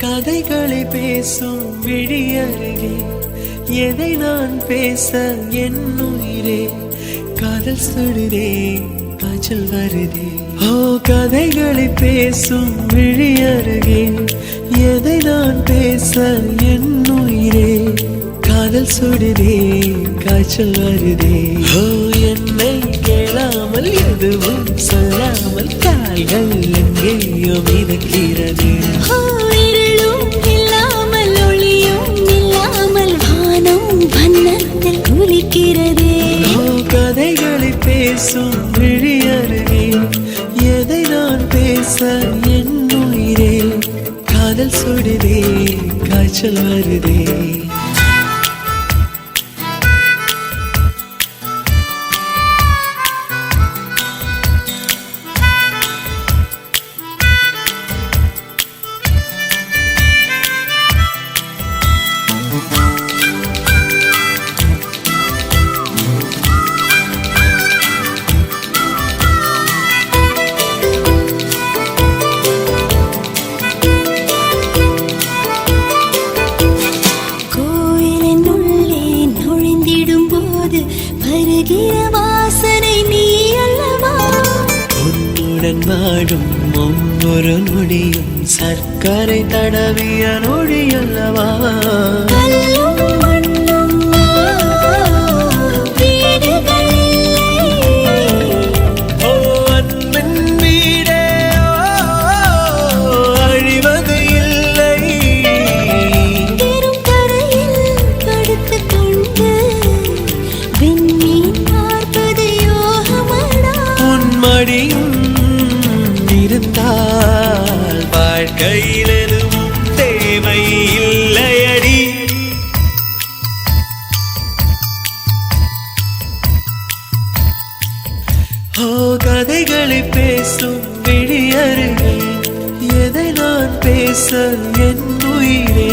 கதைகளை பேசும் விழி அருகே எதை நான் பேச என் உயிரே? காதல் சுடுதே காய்ச்சல் வருதே. ஓ கதைகளை பேசும் விழி அருகே எதை நான் பேச என் உயிரே? காதல் சுடுதே காய்ச்சல் வருதே. ஓ என்னை கேளாமல் எதுவும் சொல்லாமல் கால்கள் எங்கேயோ மிதக்கிறது. பேசும் விழியருகே எதை நான் பேச என் உயிரே காதல் சுடுதே காய்ச்சல் வருதே. உன்னுடன் வாழும் ஒவ்வொரு நொடியும் சர்க்கரை தடவிய நொடியல்லவா? இருந்தால் வாழ்க்கையில் எதுவும் தேவை இல்லையடி ஓ கதைகளை பேசும் விழி எதை நான் பேச என் உயிரே?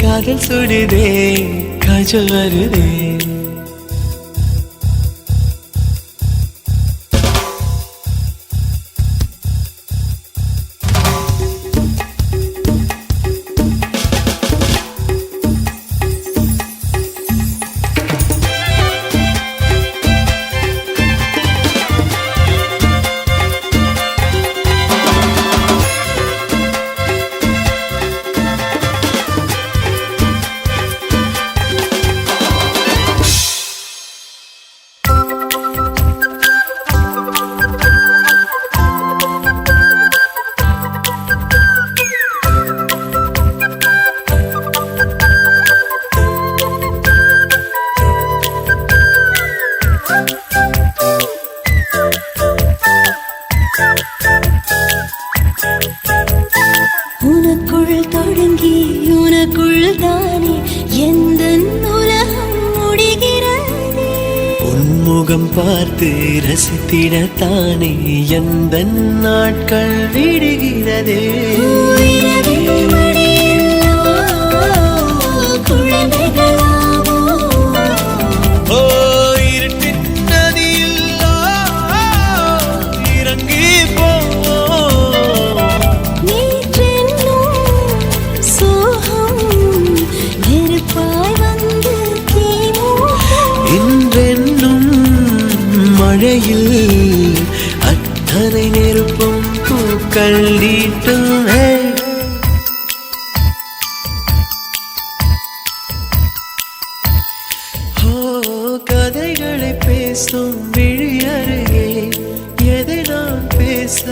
காதல் சுடுதே காய்ச்சல் வருதே. தானே? எந்த உலகம் முடிகிறதே? உன்முகம் பார்த்து ரசித்திடத்தானே எந்த நாட்கள் விடுகிறதே? பூக்கள் நீட்டும் ஹே. ஓ கதைகளை பேசும் விழி அருகே எதை நாம் பேச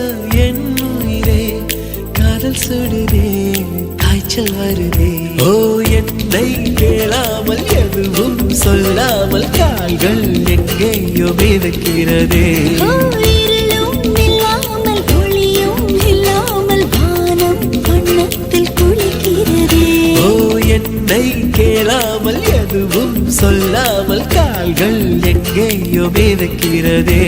என் உயிரே கடல் சுடுதே காய்ச்சல் வருதே ஓ என்னை கேளாமல் எதுவும் சொல்லாமல் கால்கள் எங்கேயோ மிதக்கிறதே கேளாமல் எதுவும் சொல்லாமல் கால்கள் எங்கேயோ மிதக்கிறதே.